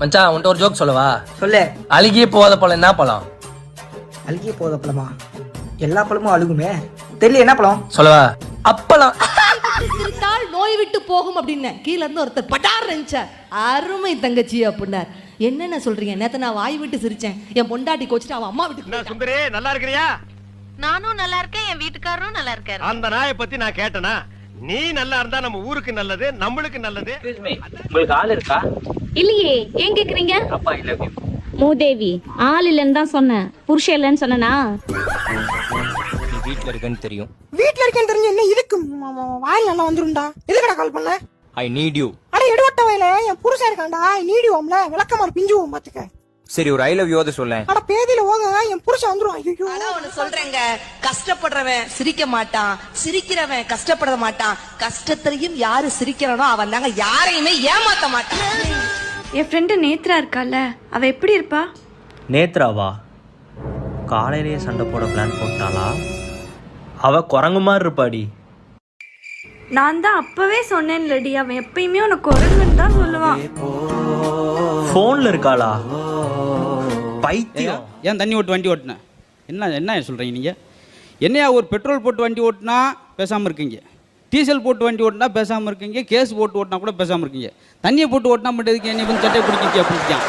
மச்சான் உன்ட்ட ஒரு ஜோக் சொல்லவா? சொல்லு. அழுகியே போகாத பழம் என்ன பழம்? அழுகிய போத பழமா? எல்லா பழமும் அழுகுமே. தெரியல என்ன பழம்? சொல்லவா? அப்பளம். சிரித்தால் நோய் விட்டு போகும் அப்படின்னு கீழ இருந்து ஒருத்தர் பட்டார் நினைச்சார். அருமை தங்கச்சி அப்படின்னார். என்னென்ன சொல்றீங்க? நேத்து நான் வாய் விட்டு சிரிச்சேன். என் பொண்டாட்டி கோச்சிட்டு அவன் அம்மா வீட்டுக்கு. சுந்தரே நல்லா இருக்கிறியா? நானும் நல்லா இருக்கேன் என் வீட்டுக்காரரும் நல்லா இருக்காரு. அந்த நாயை பத்தி நான் கேட்டனா? நீ நல்லா இருந்தா நம்ம ஊருக்கு நல்லது நம்மளுக்கு நல்லது. உங்களுக்கு ஆள் இருக்கா? இல்லையே ஏன் கேக்குறீங்க? அப்பா இல்ல மூதேவி ஆள் இல்லைன்னு தான் சொன்னேன். புருஷன் இல்லைன்னு சொன்னனா? நீ வீட்ல இருக்கேன்னு தெரியும். வீட்ல இருக்கேன்னு தெரிஞ்சு என்ன இதுக்கு வாயில் நல்லா வந்துரும்டா. எதுக்கடா கால் பண்ண? ஐ நீட் யூ அட எடுவட்ட வயல என் புருஷன் இருக்கான்டா. நீடிவோம்ல விளக்கமாறு பிஞ்சுவோம் பாத்துக்க. சரி ஒரு ஐ லவ் யூ சொல்லேன். அட பேதியில ஓக என் புருஷன் வந்துரும் ஐயோ ஆனா ஒண்ணு சொல்றேங்க. கஷ்டப்படுறவன் சிரிக்க மாட்டான். சிரிக்கிறவன் கஷ்டப்பட மாட்டான். கஷ்டத்திலையும் யாரு சிரிக்கிறானோ அவன் தாங்க. யாரையுமே ஏமாத்த மாட்டான். என் ஃப்ரெண்டு நேத்ரா இருக்கால அவ எப்படி இருப்பா? நேத்ராவா? காலையிலேயே சண்டை போட பிளான் போட்டாளா? அவ குரங்கு மாதிரி இருப்பாடி. நான் தான் அப்பவே சொன்னேன்லடி அவன் எப்பயுமே உனக்கு குரங்குன்னு தான் சொல்லுவான். ஃபோன்ல இருக்காளா? பைத்தியம். ஏன் தண்ணி ஓட்டு வண்டி ஓட்டினேன் என்ன என்ன சொல்கிறீங்க நீங்கள் என்னையா ஒரு பெட்ரோல் போட்டு வண்டி ஓட்டினா பேசாமல் இருக்கீங்க? டீசல் போட்டு வண்டி ஓட்டினா பேசாமல் இருக்கீங்க? கேஸ் போட்டு ஓட்டினா கூட பேசாமல் இருக்கீங்க. தண்ணியை போட்டு ஓட்டினா மட்டும் எதுக்கு? என்னை வந்து சட்டையை பிடிக்கிங்க பிடிக்கான்